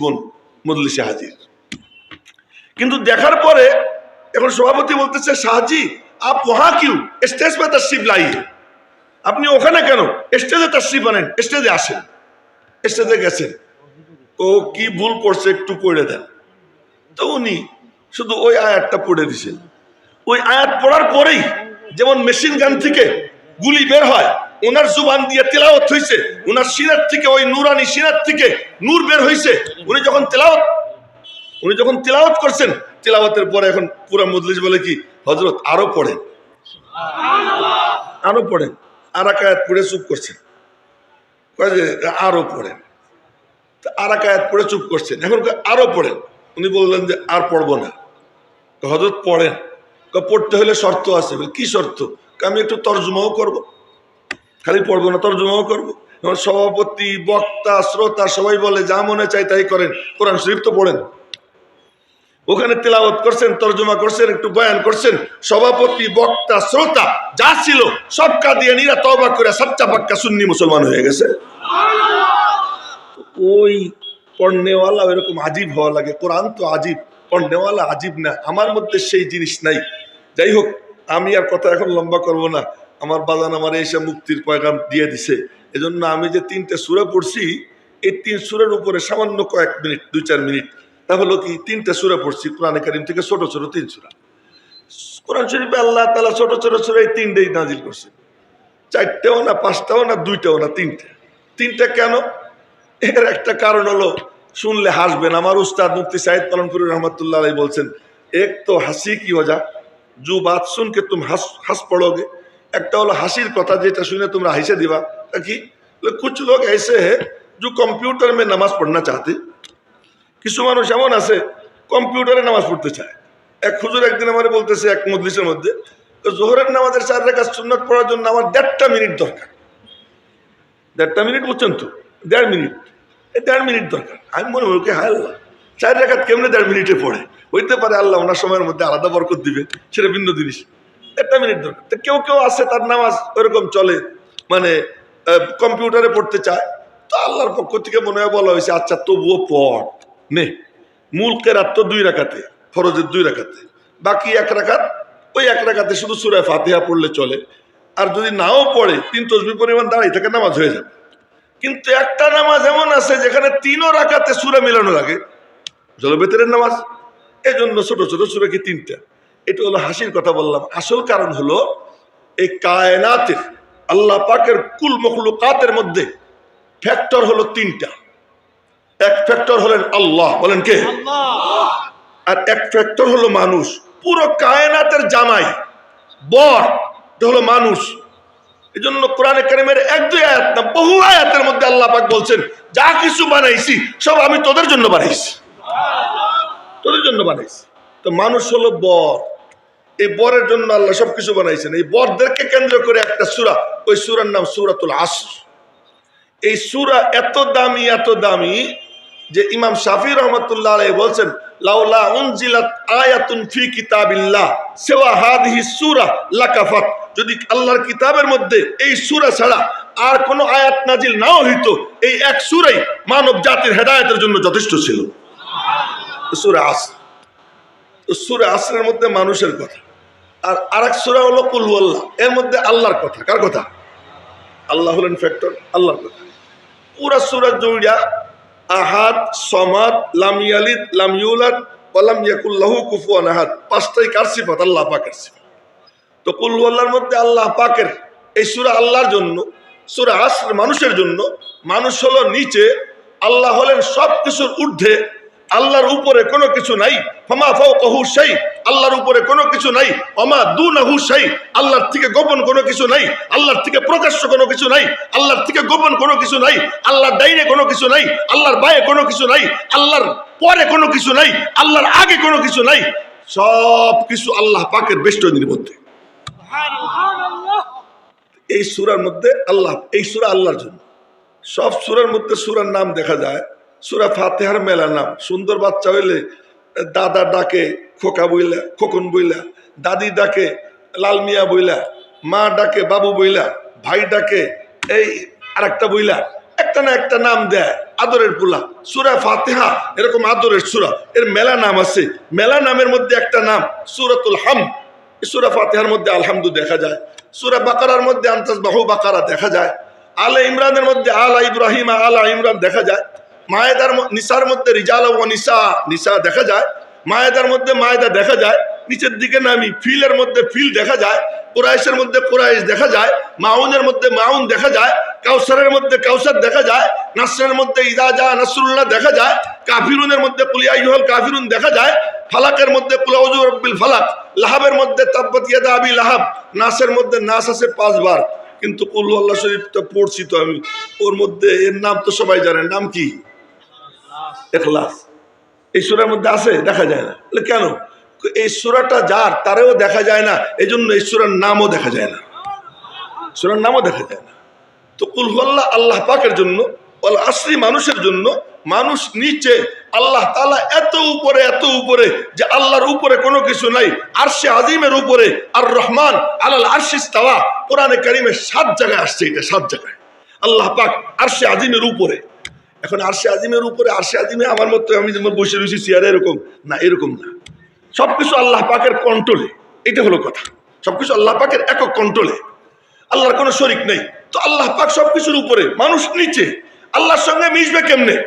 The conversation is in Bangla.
দুশ্মন মজলিসে হাজির। কিন্তু দেখার পরে এখন সভাপতি বলতেছে শাহজি আপ ওহা কিউ? স্টেজ পে তশরিফ লাইয়ে। আপনি ওখানে কেন? স্টেজে তশরিফ আনেন, স্টেজে আসেন, স্টেজে গেছেন। ও কি ভুল করছে একটু পড়ে দেন। তো উনি শুধু ওই আয়াতটা পড়ে দিছেন। ওই আয়াত পড়ার পরেই যেমন মেশিন গান থেকে গুলি বের হয় ওনার জুবান দিয়ে তেলাওয়াত হয়েছে ওনার সিনার থেকে ওই নুরানি সিনার থেকে নূর বের হয়েছে উনি যখন তেলাওয়াত উনি যখন তেলাওয়াত করছেন তেলাওয়াতের পরে এখন পুরো মজলিস বলে কি হজরত আরও পড়েন। আরও পড়েন। আর এক আয়াত পড়ে চুপ করছেন। আরও পড়েন। তা আর এক আয়াত পড়ে চুপ করছেন। এখন আরও পড়েন। উনি বললেন যে আর পড়ব না। হজরত পড়েন। পড়তে হলে শর্ত আছে। কি শর্ত? আমি একটু তর্জমাও করব। খালি পড়ব না, তর্জমাও করব। সভাপতি, বক্তা, শ্রোতা সবাই বলে, যা মনে চাই তাই করেন। কোরআন শরীফ তো পড়েন। ওখানে তেলাওয়াত করছেন, তর্জমা করছেন, একটু বয়ান করছেন। সভাপতি, বক্তা, শ্রোতা, যা ছিল, সব কাঁদিয়ে নিরা তবা করে সচ্চা পাক্কা সুন্নি মুসলমান হয়ে গেছে। ওই পড়নেওয়ালা এরকম আজীব হওয়া লাগে। কোরআন তো আজীব পড়নেওয়ালা আজীব না। আমার মধ্যে সেই জিনিস নাই। যাই হোক, আমি আর কথা এখন লম্বা করব না। আমার বাজান আমার এসে মুক্তির পয়গাম দিয়ে দিছে। এজন্য আমি যে তিনটে সুরে পড়ছি, এই তিন সুরের উপরে সামান্য কয়েক মিনিট, দুই চার মিনিট, তা হলো কি, তিনটে সুরে পড়ছি, কোরআনে কারিম থেকে ছোট ছোট তিন সুরা। কোরআন শরীফে আল্লাহ তালা ছোট ছোট সুরে এই তিনটেই নাজিল করছে। চারটেও না, পাঁচটাও না, দুইটাও না, তিনটে। তিনটা কেন? এর একটা কারণ হলো, শুনলে হাসবেন আমার উস্তাদ মুফতি সাইদ পালনপুর রহমতুল্লাহ বলছেন, এক তো হাসি কি হজা জু বাত শুনকে তুম হাস হাস পড়োগে। একটা হলো হাসির কথা যেটা শুনে তোমরা হাসে দিবা। কি? কুচ লোক এসে হে যে কম্পিউটার মে নামাজ পড়না চাহতে। কিছু মানুষ এমন আছে, কম্পিউটারে নামাজ পড়তে চায়। এক খুজুর একদিন আমার বলতেছে এক মজলিসের মধ্যে, তো জোহরের নামাজের চার রেখা সুন্নত পড়ার জন্য আমার দেড়টা মিনিট দরকার। দেড়টা মিনিট বলছেন তো? দেড় মিনিট। দেড় মিনিট দরকার। আমি মনে মনে ওকে হায় আল্লাহ, চার রেখাত কেমনে দেড় মিনিটে পড়ে? হইতে পারে আল্লাহ ওনার সময়ের মধ্যে আলাদা বরকত দিবে, সেটা ভিন্ন জিনিস। একটা মিনিট দরকার তো কেউ কেউ আছে, তার নামাজ ওরকম চলে মানে কম্পিউটারে পড়তে চায়। তো আল্লাহর পক্ষ থেকে মনে হয় বলা হয়েছে আচ্ছা তবুও পড়, নে। মূল কেরাত তো দুই রাখাতে ফরজের দুই রাখাতে বাকি এক রাখাত ওই এক রাখাতে শুধু সুরায় ফাতিহা পড়লে চলে। আর যদি নাও পড়ে, তিন তসবি পরিমাণ দাঁড়াই থাকে নামাজ হয়ে যাবে। কিন্তু একটা নামাজ এমন আছে, যেখানে তিনও রাখাতে সুরা মিলানো লাগে। জলবেতের নামাজ। এই জন্য ছোট ছোট সুরা কি তিনটা? এটা হলো হাসির কথা বললাম। আসল কারণ হলো এই কায়নাতের আল্লাহ পাকের কুল মখলুকাতের মধ্যে ফ্যাক্টর হলো তিনটা। এক ফ্যাক্টর হলেন আল্লাহ বলেন কে? আর এক ফ্যাক্টর হলো মানুষ। পুরো কায়নাতের জামাই বর হলো মানুষ। এই জন্য কোরআনে কারিমের এক দুই আয়াত না বহু আয়াতের মধ্যে আল্লাহ পাক বলছেন যা কিছু বানাইছি সব আমি তোদের জন্য বানাইছি। তোদের জন্য বানাইছি। তো মানুষ হলো বর। এই বরের জন্য আল্লাহ সব কিছু বানাইছেন। এই বরদেরকে কেন্দ্র করে একটা সুরা, ওই সুরার নাম সুরাতুল আসর। এই সুরা এত দামি এত দামি যে ইমাম শাফি রহমতুল্লাহ আলাই বলছেন, লাউলা উনজিলাত আয়াতুন ফি কিতাবিল্লাহ, সেওয়া হাদিহি সূরা লাকাফাত। যদি আল্লাহর কিতাবের মধ্যে এই সূরা ছাড়া আর কোনো আয়াত নাজিল নাও হইতো, এই এক সূরাই মানব জাতির হেদায়েতের জন্য যথেষ্ট ছিল। সূরা আস সূরা আসরের মধ্যে মানুষের কথা। আর আরেক সূরা হলো কুল আল্লাহ এর মধ্যে আল্লাহর কথা। কার কথা? আল্লাহ হলেন ফ্যাক্টর আল্লাহর কথা। পুরা সুরা জুড়িয়া আহাদ, সমাদ, লাম ইয়ালিদ, লাম ইয়াকুল্লাহু কুফুয়ান আহাদ। পাঁচটাই কার সিফাত? আল্লাহ পাকের সিফাত। তো কুল মধ্যে আল্লাহ পাকের এই সুরা আল্লাহর জন্য, সুরা আসর মানুষের জন্য, মানুষ হলো নিচে, আল্লাহ হলেন সব কিছুর ঊর্ধ্বে আল্লাহর উপরে কোনো কিছু নাই। ফমা ফাওকাহু শাই আল্লাহর উপরে কোনো কিছু নাই। অমা দুনাহু শাই আল্লাহর থেকে গোপন কোনো কিছু নাই। আল্লাহর থেকে প্রকাশ্য কোনো কিছু নাই। আল্লাহর থেকে গোপন কোনো কিছু নাই। আল্লাহর ডাইনে কোনো কিছু নাই। আল্লাহর বায়ে কোনো কিছু নাই। আল্লাহর পরে কোনো কিছু নাই। আল্লাহর আগে কোনো কিছু নাই। সব কিছু আল্লাহ পাকের বেষ্টনীর মধ্যে। এই সুরার মধ্যে আল্লাহ এই সুরা আল্লাহর জন্য। সব সুরার মধ্যে সুরার নাম দেখা যায়। সুরা ফাতেহার মেলা নাম। সুন্দর বাচ্চা হইলে দাদা ডাকে, খোকা বইলা, খোকন বইলা, দাদি ডাকে, লাল মিয়া বইলা, মা ডাকে, বাবু বইলা, ভাই ডাকে, এই আরেকটা বইলা, একটা না একটা নাম দেয়, আদরের পুলা। সুরা ফাতেহা, এরকম আদরের সুরা। এর মেলা নাম আছে। মেলা নামের মধ্যে একটা নাম, সুরাতুল হাম। সুরা ফাতেহার মধ্যে আলহামদু দেখা যায়। সুরা বাকারার মধ্যে আন্তাজ বাহু বাকারা দেখা যায়। আলে ইমরানের মধ্যে আলা ইব্রাহিম, আলা ইমরান দেখা যায়। মায়েদার নিসার মধ্যে রিজাল ও নিসা নিসা দেখা যায়। মায়েদার মধ্যে মায়েদা দেখা যায়। নিচের দিকে নামি ফিলের মধ্যে ফিল দেখা যায়। কোরাইশের মধ্যে কোরাইশ দেখা যায়। মাউনের মধ্যে মাউন দেখা যায়। কাউসারের মধ্যে কাউসার দেখা যায়। নাসরের মধ্যে ইদা যা নাসরুল্লাহ দেখা যায়। কাফিরুনের মধ্যে কুলিয়া ইহল কাফিরুন দেখা যায়। ফালাকের মধ্যে কুলাউজু রব্বিল ফালাক। লাহাবের মধ্যে তাব্বাত ইয়াদা আবি লাহাব। নাসের মধ্যে নাস আছে পাঁচবার। কিন্তু কুল আল্লাহ শরীফটা পড়ছি তো আমি। ওর মধ্যে এর নাম তো সবাই জানেন নাম কি? এখলাস এই সুরার মধ্যে আছে? দেখা যায় না। কেন? এই সুরাটা যার, তারেও দেখা যায় না। এই জন্য এই সুরার নামও দেখা যায় না। সুরার নামও দেখা যায় না। তো কুলহল্লা আল্লাহ পাকের জন্য আসরি মানুষের জন্য, মানুষ নিচে আল্লাহ তালা এত উপরে এত উপরে যে আল্লাহর উপরে কোনো কিছু নাই। আরশে আজিমের উপরে আর রহমান আল্লাহ আরশিস তাওয়া কোরআনে কারিমের সাত জায়গায় আসছে এটা, সাত জায়গায়। আল্লাহ পাক আরশে আজিমের উপরে। এখন আরশে আজিমের উপরে, আরশে আজিমে আমার মতো আমি যেমন বসে রয়েছি, চেয়ারে এরকম। না এরকম না। সবকিছু আল্লাহ পাকের কন্ট্রোলে এটা হলো কথা। সবকিছু আল্লাহ পাকের একক কন্ট্রোলে আল্লাহর কোনো শরিক নেই। তো আল্লাহ পাক সবকিছুর উপরে। মানুষ নিচে। আল্লাহর সঙ্গে মিশবে কেমনে?